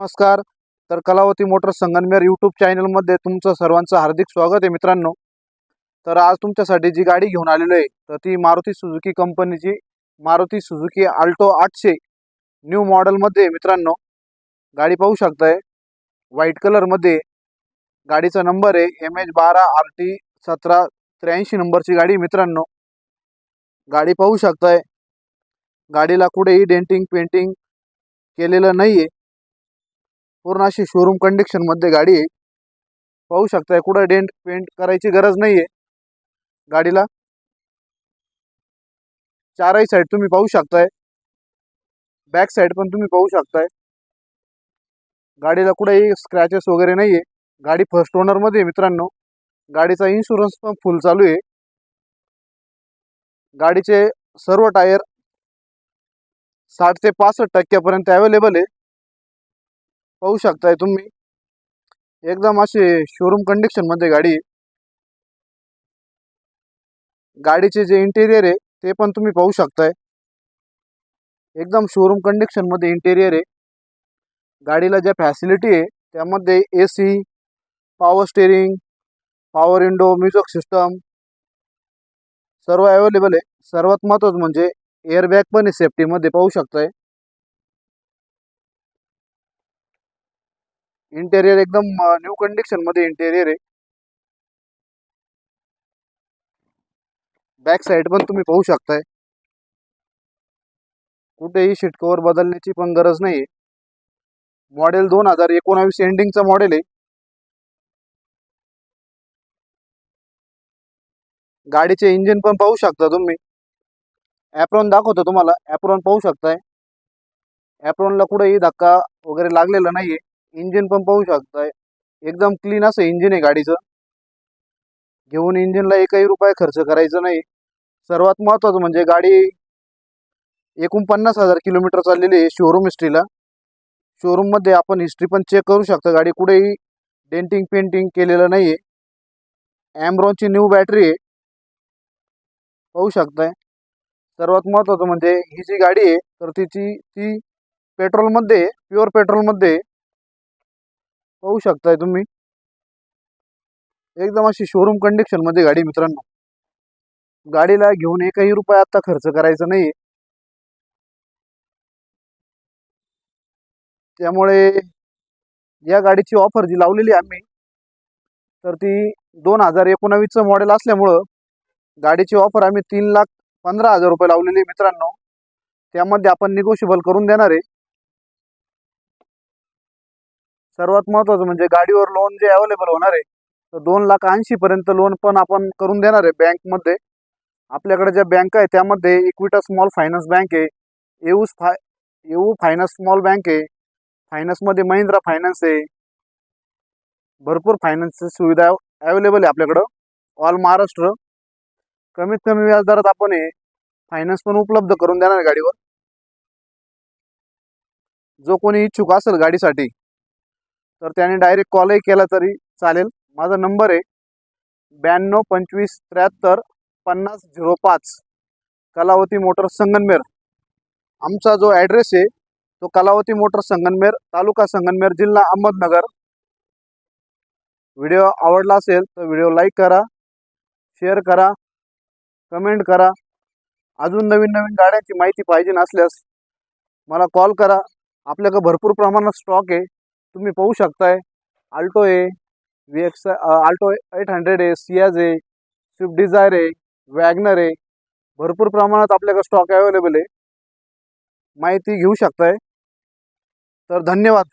नमस्कार. तर Kalavati motor Sangamner YouTube चॅनलमध्ये तुमचं सर्वांचं हार्दिक स्वागत आहे मित्रांनो. तर आज तुमच्यासाठी जी गाडी घेऊन आलेलो आहे तर ती मारुती सुझुकी कंपनीची मारुती सुझुकी आल्टो आठशे न्यू मॉडेलमध्ये मित्रांनो. गाडी पाहू शकताय. व्हाईट कलरमध्ये गाडीचा नंबर आहे एम एच बारा आर टी सतरा त्र्याऐंशी नंबरची गाडी मित्रांनो. गाडी पाहू शकताय. गाडीला कुठेही डेंटिंग पेंटिंग केलेलं नाही आहे पूर्ण अशी शोरूम कंडिशनमध्ये गाडी आहे. पाहू शकताय कुठं डेंट पेंट करायची गरज नाही आहे गाडीला. चारही साईड तुम्ही पाहू शकताय. बॅक साईड पण तुम्ही पाहू शकताय. गाडीला कुठेही स्क्रॅचेस वगैरे नाही आहे गाडी फर्स्ट ओनरमध्ये मध्ये मित्रांनो. गाडीचा इन्शुरन्स पण फुल चालू आहे. गाडीचे सर्व टायर साठ ते पासष्ट टक्क्यापर्यंत अवेलेबल आहे. पाहू शकताय तुम्ही. एकदम अशी शोरूम कंडिशनमध्ये गाडी. गाडीचे जे इंटेरियर आहे ते पण तुम्ही पाहू शकताय. एकदम शोरूम कंडिशनमध्ये इंटेरियर आहे. गाडीला ज्या फॅसिलिटी आहे त्यामध्ये A C power steering power window music system सर्व अवेलेबल आहे. सर्वात महत्त्वाचं म्हणजे एअरबॅग पण आहे सेफ्टीमध्ये पाहू शकताय. इंटेरियर एकदम न्यू कंडिशनमध्ये इंटेरियर आहे. बॅक साईड पण तुम्ही पाहू शकताय. कुठेही शीट कव्हर बदलण्याची पण गरज नाही मॉडेल दोन हजार एकोणावीस एंडिंगचं मॉडेल आहे. गाडीचे इंजिन पण पाहू शकता तुम्ही. ॲप्रॉन दाखवतो तुम्हाला. ॲप्रॉन पाहू शकताय. ॲप्रॉनला कुठेही धक्का वगैरे लागलेला नाहीये. इंजिन पण पाहू शकताय. एकदम क्लीन असं इंजिन आहे गाडीचं. घेऊन इंजिनला एकही रुपये खर्च करायचं नाही. सर्वात महत्त्वाचं म्हणजे गाडी एकूण पन्नास हजार किलोमीटर चाललेली आहे शोरूम हिस्ट्रीला शोरूममध्ये आपण हिस्ट्री पण चेक करू शकता. गाडी कुठेही डेंटिंग पेंटिंग केलेलं नाही आहे ॲम्ब्रॉनची न्यू बॅटरी आहे. पाहू शकताय. सर्वात महत्त्वाचं म्हणजे ही जी गाडी आहे तर तिची ती पेट्रोलमध्ये प्युअर पेट्रोलमध्ये आहे. पाहू शकताय तुम्ही. एकदम अशी शोरूम कंडिशनमध्ये गाडी मित्रांनो. गाडीला घेऊन एकही रुपया आता खर्च करायचा नाही त्यामुळे या गाडीची ऑफर जी लावलेली आहे आम्ही तर ती दोन हजार एकोणावीसचं मॉडेल असल्यामुळं गाडीची ऑफर आम्ही तीन लाख पंधरा हजार रुपये लावलेली मित्रांनो. त्यामध्ये आपण निगोशिएबल करून देणार आहे. सर्वात महत्वाचं म्हणजे गाडीवर लोन जे अवेलेबल होणार आहे तर दोन लाख ऐंशी पर्यंत लोन पण आपण करून देणार आहे बँकमध्ये आपल्याकडे ज्या बँक आहे त्यामध्ये इक्विटा स्मॉल फायनान्स बँक आहे येऊस फाय येऊ फायनान्स स्मॉल बँक आहे फायनान्समध्ये महिंद्रा फायनान्स आहे. भरपूर फायनान्सची सुविधा अवेलेबल आहे आपल्याकडं. ऑल महाराष्ट्र. कमीत कमी व्याजदरात आपण हे फायनान्स पण उपलब्ध करून देणार गाडीवर. जो कोणी इच्छुक असेल गाडीसाठी तर त्याने डायरेक्ट कॉलही केला तरी चालेल. माझा नंबर आहे ब्याण्णव पंचवीस त्र्याहत्तर पन्नास झिरो पाच. कलावती मोटर संगनमेर. आमचा जो ॲड्रेस आहे तो कलावती मोटर संगनमेर तालुका संगनमेर जिल्हा अहमदनगर. व्हिडिओ आवडला असेल तर व्हिडिओ लाईक करा शेअर करा कमेंट करा. अजून नवीन नवीन गाड्यांची माहिती पाहिजे नसल्यास मला कॉल करा. आपल्याकडे भरपूर प्रमाणात स्टॉक आहे. तुम्ही पाहू शकताय. आल्टो आहे V X Alto eight hundred आहे सियाज आहे स्विफ्ट डिझायर आहे वॅगनर आहे भरपूर प्रमाणात आपल्याकडे स्टॉक अवेलेबल आहे. माहिती घेऊ शकताय. तर धन्यवाद.